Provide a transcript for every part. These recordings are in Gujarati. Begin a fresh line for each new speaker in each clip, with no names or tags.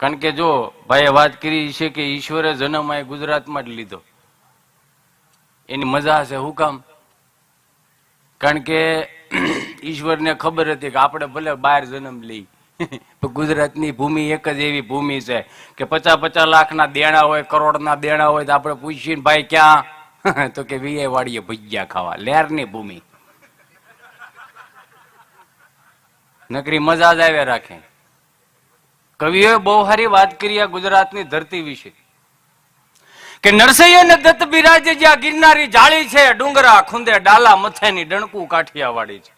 કારણ કે જો ભાઈએ વાત કરી છે કે ઈશ્વરે જન્મ અહીં ગુજરાતમાં જ લીધો. એની મજા હશે હું કામ? કારણ કે ઈશ્વરને ખબર હતી કે આપણે ભલે બહાર જન્મ લઈ. ગુજરાતની ભૂમિ એક જ એવી ભૂમિ છે કે પચાસ પચાસ લાખના દેણા હોય, કરોડના દેણા હોય તો આપણે પૂછીએ ભાઈ ક્યાં? તો કે વીએ વાડીએ ભજીયા ખાવા. લહેરની ભૂમિ. નકરી મજા જ આવે રાખે. કવિઓએ બહુ સારી વાત કરી આ ગુજરાતની ધરતી વિશે. કે નરસૈયા ને દત્ત બિરાજે જ્યાં ગિરનારી જાળી છે, ડુંગરા, ખુંદે, ડાલા, મથેની ડણકું કાઠિયાવાડી છે.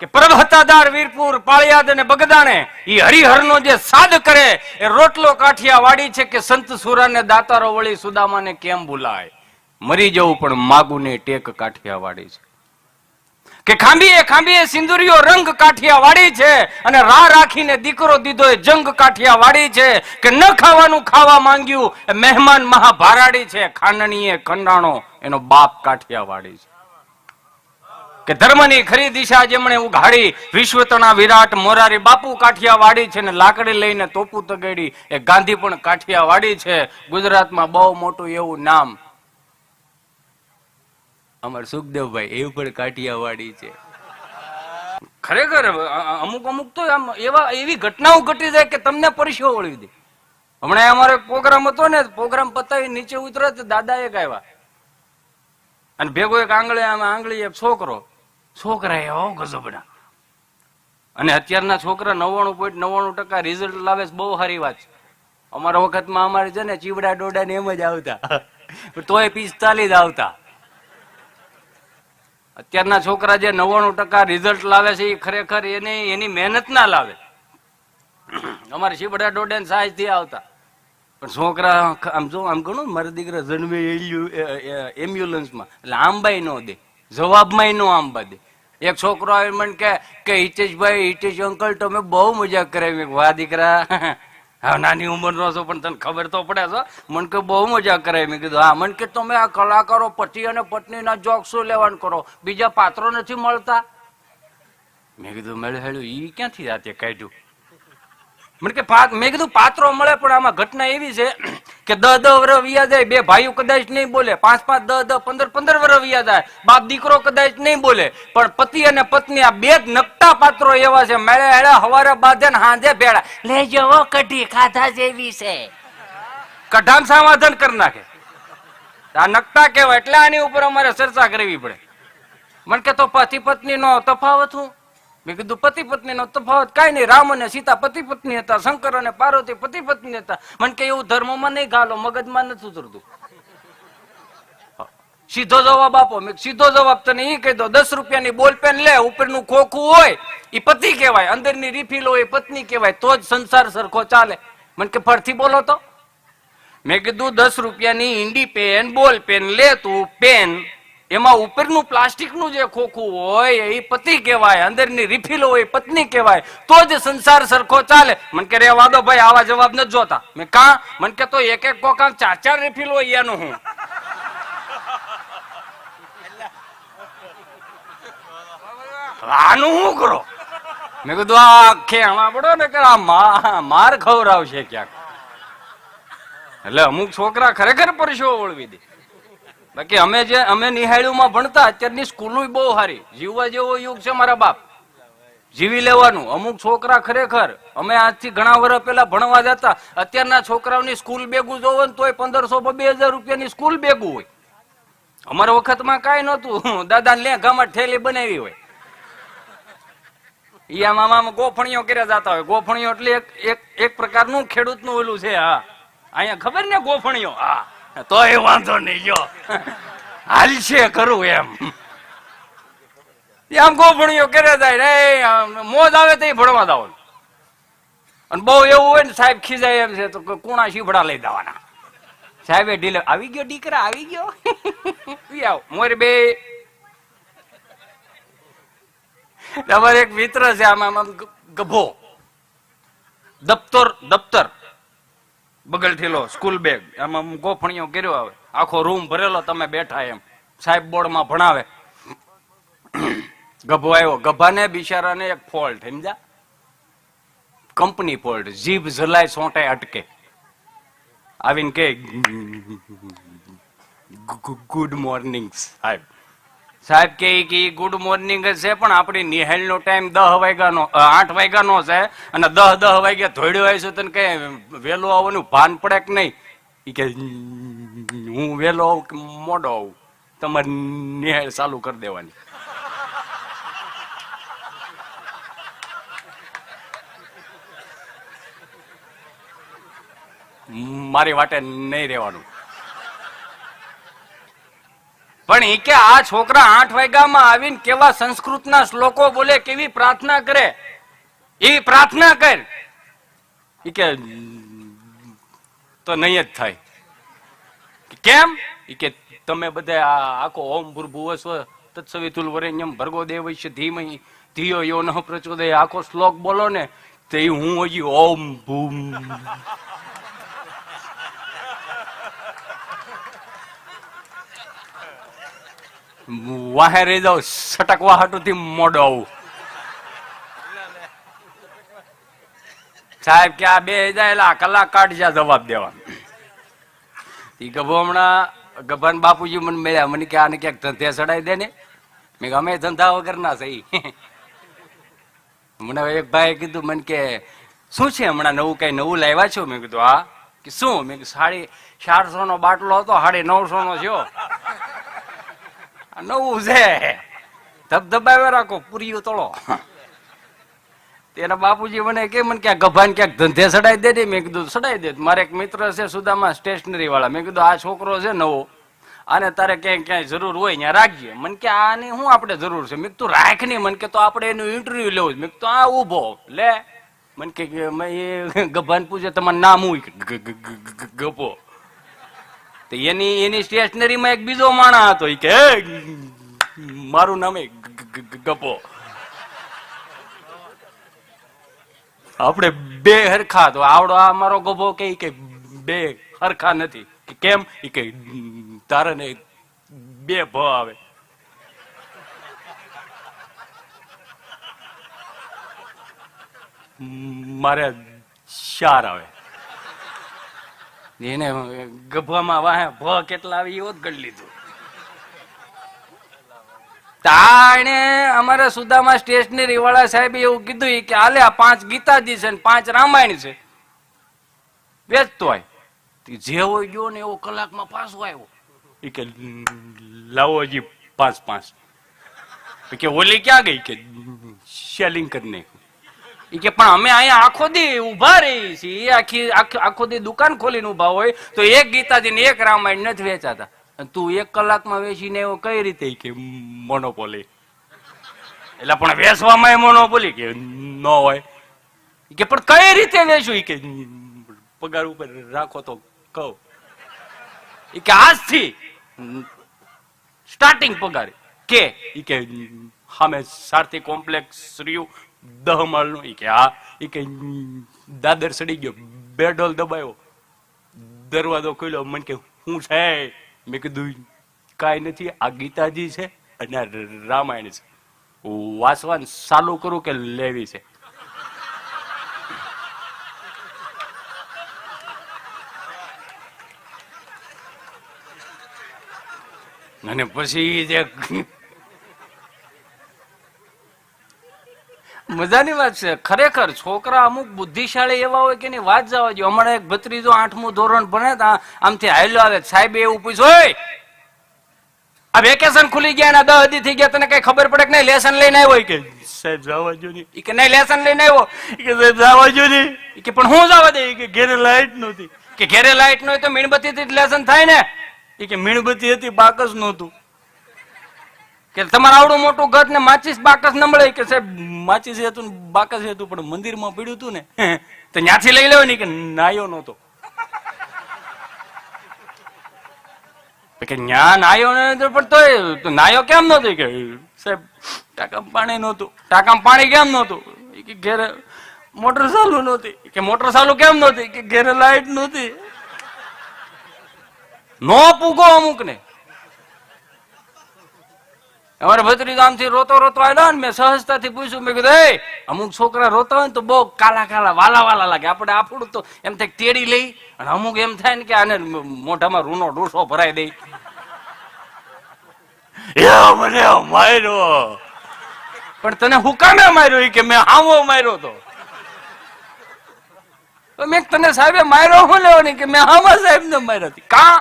કે પ્રભતાદાર વીરપુર, પાળિયાદ અને બગદાણે હરિહર હરિહરનો જે સાદ કરે, એ રોટલો કાઠિયાવાડી છે કે સંત સુરાને દાતારો વળી સુદામાને કેમ ભૂલાય? મરી જવું પણ માગુને ટેક કાઠિયાવાડી છે. કે ખાંભીએ ખાંભીએ સિંદુરીઓ રંગ કાઠિયાવાડી છે અને રા રાખીને દીકરો દીધો એ જંગ કાઠિયાવાડી છે કે ન ખાવાનું ખાવા માંગ્યું એ મહેમાન મહાભારાડી છે, ખાંડણીએ ખંડાણો એનો બાપ કાઠિયાવાડી છે. કે ધર્મની ખરી દિશા જેમણે ઉઘાડી, વિશ્વતના વિરાટ મોરારી બાપુ કાઠિયાવાડી છે ને લાકડી લઈને તોપુ તગેડી, એ ગાંધી પણ કાઠિયાવાડી છે. ગુજરાતમાં બહુ મોટું એવું નામ અમાર સુખદેવભાઈ, એ પણ કાઠિયાવાડી છે. ખરેખર અમુક અમુક તો આમ એવા, એવી ઘટનાઓ ઘટી જાય કે તમને પરસ્યો વળી દે. હમણાં અમારો પ્રોગ્રામ હતો ને, પ્રોગ્રામ પતાવી નીચે ઉતરે તો દાદા એક આવ્યા અને ભેગો એક આંગળે, આમ આંગળી, એક છોકરો છોકરા એવો ગજબડા અને અત્યારના છોકરા નવ્વાણું પોઈન્ટ નવ્વાણું ટકા રિઝલ્ટ લાવે છે, બહુ સારી વાત છે. અમારા વખતમાં અમારે છે ને ચીવડા ડોડા ને એમ જ આવતા. તોય પિસ્તાલીસ આવતા. અત્યારના છોકરા જે નવ્વાણું ટકા રિઝલ્ટ લાવે છે, એ ખરેખર એને, એની મહેનત ના લાવે. અમારે શીબડા ડોડે સાહેજથી આવતા. પણ છોકરા આમ જો, આમ ઘણું મારા દીકરા જન્મે એમ્બ્યુલન્સમાં. એટલે આંબાઈ નો દે. જવાબમાં નો આંબા દે. એક છોકરો મને કે હિતેશભાઈ, હિતેશ અંકલ, તમે બહુ મજા કરાવી. વાહ દીકરા. હા, નાની ઉંમરનો છો, પણ તને ખબર તો પડે છો. મને કે બહુ મજા કરે મેં કીધું, હા, મને કે તમે આ કલાકારો, પતિ અને પત્નીના જોક શું લેવાનું કરો? બીજા પાત્રો નથી મળતા? મેં કીધું, મળે હેડું એ ક્યાંથી રાતે કાઢ્યું? મને કે મેં કીધું, પાત્રો મળે, પણ આમાં ઘટના એવી છે કે દ દહ વર્ષ વિયા જાય. બે ભાઈઓ કદાચ નહીં બોલે. પાંચ પાંચ દ દ પંદર પંદર વર્ષ વિયા જાય. બાપ દીકરો કદાચ નહીં બોલે. પણ પતિ અને પત્ની આ બે જ નકટા પાત્રો એવા છે. મેળે હેળે હવારે બાંધે ને હાંજે ભેળા. લેજો જવો કઢી ખાધા જેવી છે. કઢામ સમાધાન કરી નાખે. આ નકટા કેવા એટલે આની ઉપર અમારે ચર્ચા કરવી પડે. મને કે તો પતિ પત્ની નો તફાવત હું મેં કીધું, પતિ પત્ની નો તફાવત કાંઈ નહીં. રામ અને સીતા પતિ પત્ની હતા, શંકર અને પાર્વતી પતિ પત્ની હતા. મને કે એવું ધર્મમાં નહીં ગાલો, મગજમાં નથી ઉતરતું. સીધો જવાબ આપો. મેં સીધો જવાબ તને એ કહી દો દસ રૂપિયાની બોલ પેન લે, ઉપરનું ખોખું હોય એ પતિ કહેવાય. અંદરની રિફિલ હોય પત્ની કહેવાય. તો જ સંસાર સરખો ચાલે. મને કે, ફરથી બોલો તો. મેં કીધું, દસ રૂપિયાની ઈંડી પેન, બોલ પેન, લે તું પેન. એમાં ઉપરનું પ્લાસ્ટિકનું જે ખોખું હોય, એ પતિ કહેવાય, અંદરની રિફિલ હોય પત્ની કહેવાય. તો જ સંસાર સરખો ચાલે. મને કે, રે વાદો ભાઈ, આવા જવાબ નથી જોતા. મેં, કા? મને કે, તો એક એક કોકા ચાર ચાર રિફિલ હોય એનું હું. આનું શું કરો? મેં કીધું, આ ખેણા પડો ને કે આ માર ખવડાવશે ક્યાંક. એટલે અમુક છોકરા ખરેખર પરસો વળવી દે. બાકી અમે જે અમે નિહાળ્યુંમાં ભણતા, અત્યારની સ્કૂલો બહુ સારી. જીવવા જેવો યુગ છે મારા બાપ. જીવી લેવાનું. અમુક છોકરા ખરેખર, અમે આજથી ઘણા વર્ષ પહેલા ભણવા જતા. અત્યારના છોકરાઓની સ્કૂલ બેગું જોવો ને તોય પંદરસો બે હજાર રૂપિયાની સ્કૂલ બેગું હોય. અમારા વખતમાં કાંઈ નહોતું. દાદા લે ગામમાં ઠેલી બનાવી હોય. ઈ આમ આમ ગોફણીઓ કર્યા જતા હોય. ગોફણીઓ એટલે એક એક પ્રકારનું ખેડૂતનું ઓલું છે, હા. અહીંયા ખબર ને ગોફણીઓ? હા. તો એ વાંધો નહીં, જો. હાલશે કરું એમ. આમ ગોભણીઓ કરે જાય, રે મોજ આવે તો ભણવા દાવ અને બહુ એવું હોય ને, સાહેબ ખીજાય એમ છે, તો કુણા શીફડા લઈ દેવાના સાહેબે ઢીલે, આવી ગયો દીકરા, આવી ગયો? આવ, મોર બે. તમારે એક મિત્ર છે આમ, ગભો. દફતર દફતર. બગલ ઠેલો સ્કૂલ બેગ આમાં ગોફણીઓ કર્યો આવે આખો રૂમ ભરેલો તમે બેઠા એમ સાહેબ બોર્ડમાં ભણાવે ગભો આવ્યો ગભાને બિચારાને એક ફોલ્ટ સમજા કંપની ફોલ્ટ જીભ જલાય સોંટે અટકે આવીને કે ગુડ મોર્નિંગ સાહેબ સાહેબ કે ગુડ મોર્નિંગ છે, પણ આપણી નિહાળનો ટાઈમ દહ વાગ્યાનો આઠ વાગ્યાનો છે અને દહ દહ વાગ્યા ધોડ્યો આવીશું તને કે વહેલું આવવાનું ભાન પડે કે નહીં? કે હું વહેલો આવું કે મોડો આવું? તમારે નિહાળ ચાલુ કરી દેવાની. મારી વાટે નહીં રહેવાનું. પણ એ કે આ છોકરા આઠ વાગ્યામાં આવીને કેવા સંસ્કૃતના શ્લોકો બોલે, કેવી પ્રાર્થના કરે? એવી પ્રાર્થના કર. કે, તો નહીં જ થાય. કેમ? ઈ કે, તમે બધા આ આખો ઓમ ભૂર્ભુવસ્વ તત્સવિતુલ વરેણ્યમ ભર્ગો દેવસ્ય ધીમહી ધિયો યો ન પ્રચોદય આખો શ્લોક બોલો ને, તે હું હજી ઓમ ભૂમ. વાહે રહી જાઉં સટકવા હાટુથી મોડો આવું. સાહેબ, કે આ બે જાયેલા કલાક કાઢજા જવાબ દેવા ઈ ગભો હમણાં ગભાન બાપુજી મને મળ્યા. મને કે આને ક્યાંક ધંધે ચડાવી દે ને. મેં અમે ધંધા વગર ના સહી મને એક ભાઈ કીધું, મને કે, શું છે હમણાં નવું કઈ નવું લાવ્યા છો? મેં કીધું, હા. કે શું? મેં સાડી ચારસો નો બાટલો હતો, સાડી નવસો નો થયો. નવું છે ધબધબાવે રાખો પૂરીઓ તળો તેના બાપુજી મને કે મને ક્યાંક ગભાન ક્યાંક ધંધે સડાઈ દે ને મેં કીધું સડાઈ દે મારે એક મિત્ર છે સુદામાં સ્ટેશનરી વાળા મેં કીધું આ છોકરો છે નવો અને તારે ક્યાંય ક્યાંય જરૂર હોય ત્યાં રાખજે મને કે આની શું આપણે જરૂર છે મેં તું રાખ નહીં મને કે તો આપણે એનું ઇન્ટરવ્યુ લેવું છે મેં તો આ ઊભો લે મને કે ગભાન પૂછે તમારું નામ હું કે ગ- ગ- ગ- ગ- ગપો તો એની એની સ્ટેશનરીમાં એક બીજો માણા હતો કે મારું નામ ગપો. આપણે બે હરખા તો આવડો, આ મારો ગભો કે બે હરખા નથી. કેમ? એ કે, તારે ને બે ભ આવે. મારે ચાર આવે. એને ગભામાં વાહે, ભ કેટલા આવી એવો જ ગણી લીધું. તાણે અમારા સુદામા સ્ટેશનરી વાળા સાહેબ એવું કીધું કે, હાલે, આ પાંચ ગીતાજી છે ને પાંચ રામાયણ છે. વેચતો હોય જે જેવો ગયો ને એવો કલાકમાં પાછો આવ્યો. એ કે, લાવો હજી પાંચ પાંચ. કે, ઓલી ક્યાં ગઈ? કે સેલિંગ કરી નાખ્યું કે પણ અમે અહીંયા આખો દી ઊભા રહી છીએ. આખી, આખો દી દુકાન ખોલીને ઊભા હોય તો એક ગીતાજી ને એક રામાયણ નથી વેચાતા. તું એક કલાકમાં વેચીને એવો કઈ રીતે કે મોનોપોલી એટલે પણ વેચવામાં મોનોપોલી કે ન હોય. કે પણ કઈ રીતે વેચું? કે પગાર ઉપર રાખો તો કહો. કે આજથી સ્ટાર્ટિંગ પગાર. કે? કે સામે સારથી કોમ્પ્લેક્સ રહ્યું. દહ માળનું. ઈ કે, હા. એ કે, દાદર સડી ગયો. બે ડોલ દબાયો. દરવાજો ખોલ્યો. મને કે, હું છે? મેં કીધું, કાંઈ નથી. આ ગીતાજી છે અને રામાયણ છે. વાસવાન ચાલુ કરું કે લેવી છે? અને પછી જે મજાની વાત છે. ખરેખર છોકરા અમુક બુદ્ધિશાળી એવા હોય કે ની વાત જવા જો હમણાં એક ભત્રીજો આઠમું ધોરણ ભણે તા, આમથી હાલ્યો આવે. સાહેબ એવું પૂછ્યું હોય આ વેકેશન ખુલી ગયા ને દહ હદી થઈ ગયા, તને કઈ ખબર પડે કે નહીં? લેસન લઈને આવ્યો? કે, સાહેબ, જવા જો નહીં કે, નહીં લેસન લઈને આવ્યો. કે, સાહેબ, જવા જો નહીં કે, પણ હું જવા દે? કે, ઘેરે લાઈટ નહોતી. કે, ઘેરે લાઈટ ન હોય તો મીણબત્તી થી લેસન થાય ને. કે, મીણબત્તી હતી બાકસ નહોતું. કે તમારે આવડું મોટું ગત ને માચીસ બાકસ ન મળે કે સાહેબ, માચીસ હતું બાકસ હતું, પણ મંદિરમાં પડ્યું હતું ને તો ત્યાંથી લઈ લેવાય કે નાયો નહોતો? કે ન્યા નાયો ને પણ તો નાયો કેમ નહોતો? કે સાહેબ, ટાંકામાં પાણી નહોતું. ટાંકામાં પાણી કેમ નહોતું? કે ઘેરે મોટર ચાલુ નહોતી. કે મોટર ચાલુ કેમ નહોતી? કે ઘેરે લાઈટ નહોતી. નો પૂગો અમુક ને અમારે ભત્રીજો આમથી રોતો રોતો આવ્યો ને મેં સહજતાથી પૂછ્યું, મેં કીધું એ અમુક છોકરા રોતા હોય ને તો બહુ કાલા કાલા, વાલા વાલા લાગે. આપણે આપણું તો એમ થાય તેડી લઈ, અને અમુક એમ થાય ને કે આને મોઢામાં રૂનો ડૂસો ભરાઈ દઈ મને માર્યો. પણ તને હુકામે માર્યો કે મેં હાવો માર્યો તો? મેં તને સાહેબે માર્યો હું લેવો કે મેં હાવા સાહેબ ને માર્યો. કા?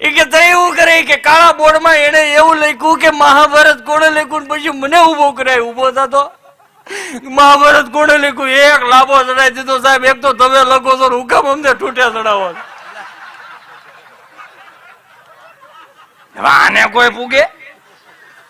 એ કે એવું કરે કે કાળા બોર્ડમાં એને એવું લખ્યું કે મહાભારત કોણે લખ્યું પછી મને ઊભો કરાય ઊભો થતો? મહાભારત કોણે લખ્યું? એક લાભો ચડાવી દીધો સાહેબ, એક તો તમે લખો છો હુકામ અમને તૂટ્યા ચડાવો આને કોઈ પૂગે?